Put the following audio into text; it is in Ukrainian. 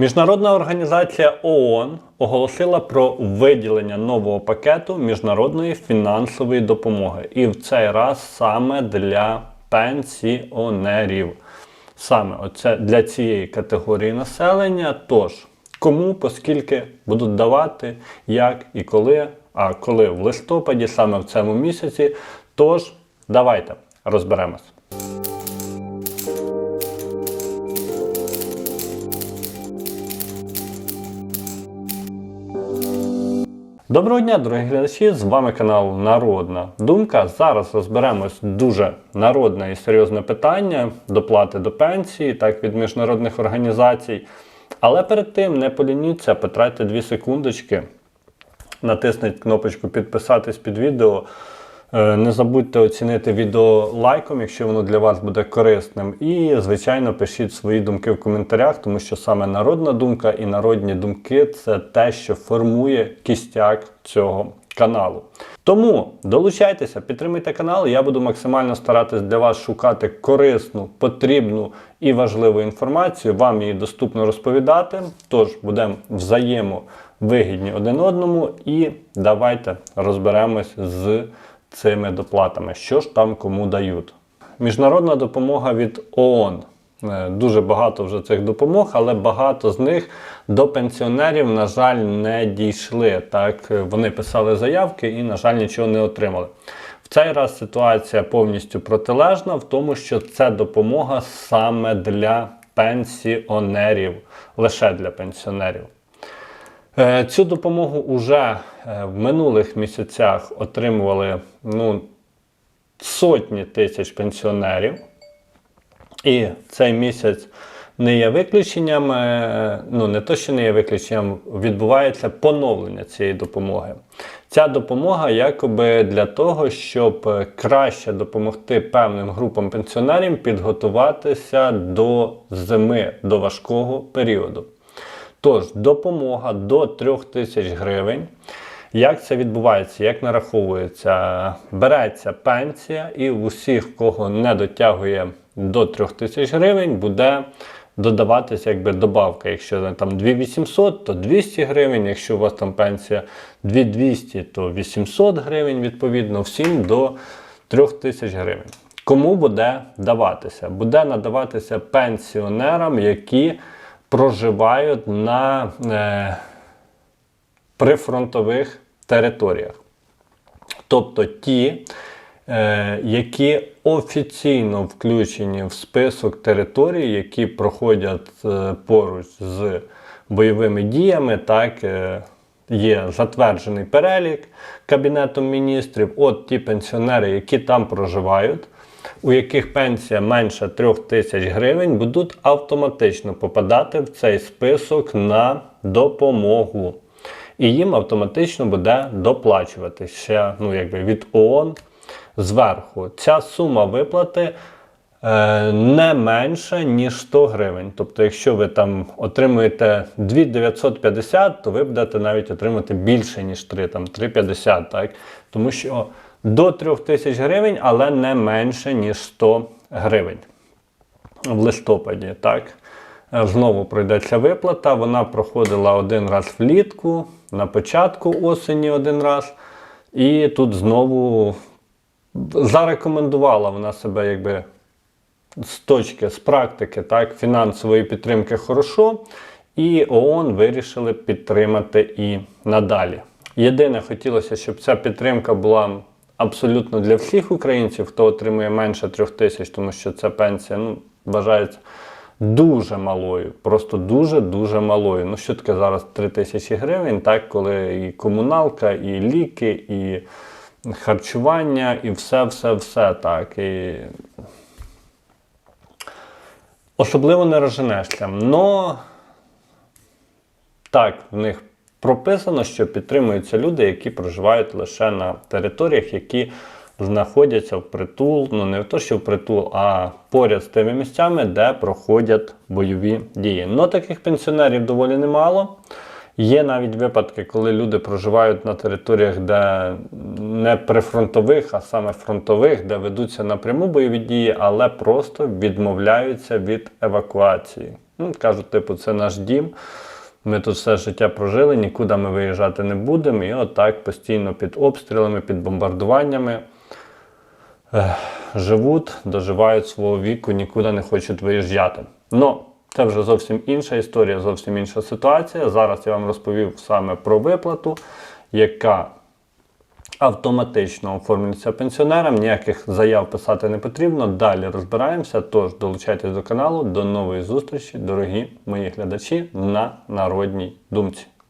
Міжнародна організація ООН оголосила про виділення нового пакету міжнародної фінансової допомоги. І в цей раз саме для пенсіонерів. Саме оце для цієї категорії населення. Тож, кому, поскільки будуть давати, як і коли, а коли в листопаді, саме в цьому місяці. Тож, давайте розберемось. Доброго дня, дорогі глядачі! З вами канал Народна Думка. Зараз розберемось дуже народне і серйозне питання доплати до пенсії, так від міжнародних організацій. Але перед тим не полініться, потратьте 2 секундочки, натисніть кнопочку підписатись під відео. Е, Не забудьте оцінити відео лайком, якщо воно для вас буде корисним. І, звичайно, пишіть свої думки в коментарях, тому що саме народна думка і народні думки це те, що формує кістяк цього каналу. Тому долучайтеся, підтримуйте канал. Я буду максимально старатись для вас шукати корисну, потрібну і важливу інформацію. Вам її доступно розповідати. Тож будемо взаємовигідні один одному. І давайте розберемось з цими доплатами, що ж там кому дають. Міжнародна допомога від ООН. Е, Дуже багато вже цих допомог, але багато з них до пенсіонерів, на жаль, не дійшли. Так, е, вони писали заявки і, на жаль, нічого не отримали. В цей раз ситуація повністю протилежна, в тому, що це допомога саме для пенсіонерів, лише для пенсіонерів. Е, Цю допомогу вже в минулих місяцях отримували ну, сотні тисяч пенсіонерів. І цей місяць не є виключенням, е, ну не то, що не є виключенням, відбувається поновлення цієї допомоги. Ця допомога якоби для того, щоб е, краще допомогти певним групам пенсіонерів підготуватися до зими, до важкого періоду. Тож, допомога до 3 тисяч гривень. Як це відбувається, як нараховується? Береться пенсія, і в усіх, кого не дотягує до 3 тисяч гривень, буде додаватися якби добавка. Якщо там 2800, то 200 гривень. Якщо у вас там пенсія 2200, то 800 гривень, відповідно, всім до 3 тисяч гривень. Кому буде даватися? Буде надаватися пенсіонерам, які проживають на е, прифронтових територіях. Тобто ті, е, які офіційно включені в список територій, які проходять е, поруч з бойовими діями, так, е, є затверджений перелік Кабінетом міністрів. От ті пенсіонери, які там проживають, у яких пенсія менше 3 тисяч гривень, будуть автоматично попадати в цей список на допомогу. І їм автоматично буде доплачуватися ну, якби від ООН зверху. Ця сума виплати е, не менша, ніж 100 гривень. Тобто, якщо ви там отримуєте 2950, то ви будете навіть отримати більше, ніж 3, там 350, так? Тому що до 3000 гривень, але не менше, ніж 100 гривень в листопаді. так. Е, Знову пройдеться виплата. Вона проходила один раз влітку, на початку осені один раз. І тут знову зарекомендувала вона себе якби з точки, з практики так, фінансової підтримки хорошо. І ООН вирішили підтримати і надалі. Єдине, хотілося, щоб ця підтримка була абсолютно для всіх українців, хто отримує менше трьох тисяч, тому що ця пенсія ну, вважається дуже малою, просто дуже-дуже малою. Ну, що таке зараз 3 тисячі гривень, так, коли і комуналка, і ліки, і харчування, і все-все-все так. І... Особливо не розженешся. Но так, в них прописано, що підтримуються люди, які проживають лише на територіях, які знаходяться в притул, ну не в то, що в притул, а поряд з тими місцями, де проходять бойові дії. Ну таких пенсіонерів доволі немало. Є навіть випадки, коли люди проживають на територіях, де не прифронтових, а саме фронтових, де ведуться напряму бойові дії, але просто відмовляються від евакуації. Ну, кажуть, типу, це наш дім. Ми тут все життя прожили, нікуди ми виїжджати не будемо. І отак постійно під обстрілами, під бомбардуваннями ех, живуть, доживають свого віку, нікуди не хочуть виїжджати. Ну, це вже зовсім інша історія, зовсім інша ситуація. Зараз я вам розповів саме про виплату, яка автоматично оформлюється пенсіонерам, ніяких заяв писати не потрібно. Далі розбираємося. Тож долучайтесь до каналу. До нової зустрічі, дорогі мої глядачі на народній думці.